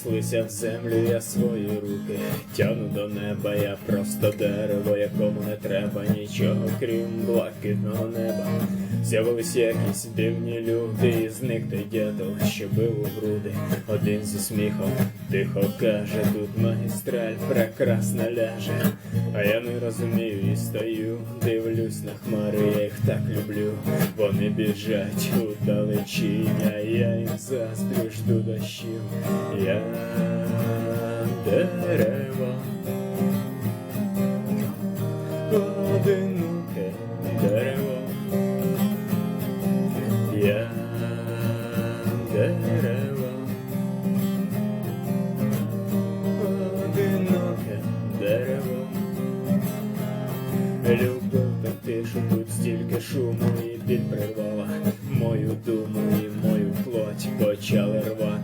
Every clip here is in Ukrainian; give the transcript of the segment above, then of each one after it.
Втупився в землю я свої руки, тягну до неба, я просто дерево, якому не треба нічого, крім блакитного неба. З'явились якісь дивні люди, і зник той дятел, що бив у груди. Один зі сміхом тихо каже, тут магістраль прекрасно ляже. А я не розумію і стою, дивлюсь на хмари, я їх так люблю. Вони біжать у далечінь, а я їм заздрю, жду дощів. Я дерево, одиноке дерево. Я дерево, одиноке дерево. Любив так тишу, тут стільки шуму і біль прирвала мою думу і мою плоть почали рвати,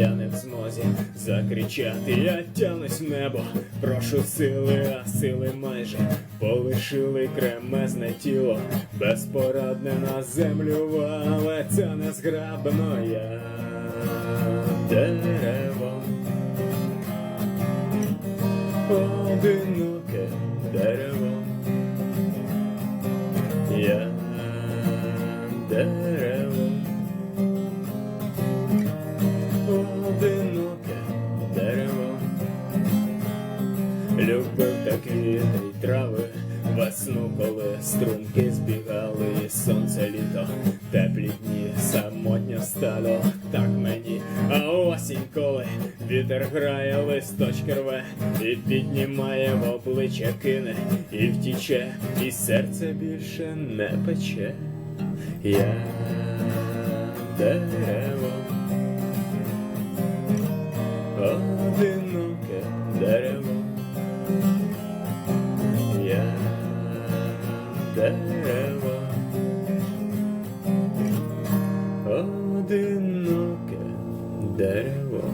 я не в змозі закричати. Я тянусь в небо, прошу сили, а сили майже полишили кремезне тіло, безпорадне на землю валеться незграбно я дерево. Одиноке дерево. Я дерево, любив такі трави, весну, коли струмки збігали, і сонце літо, теплі дні, самотньо стало так мені, а осінь, коли вітер грає, листочки рве, і піднімає в обличчя кине, і втіче, і серце більше не пече. Я дерево. дерева, одиноке дерево.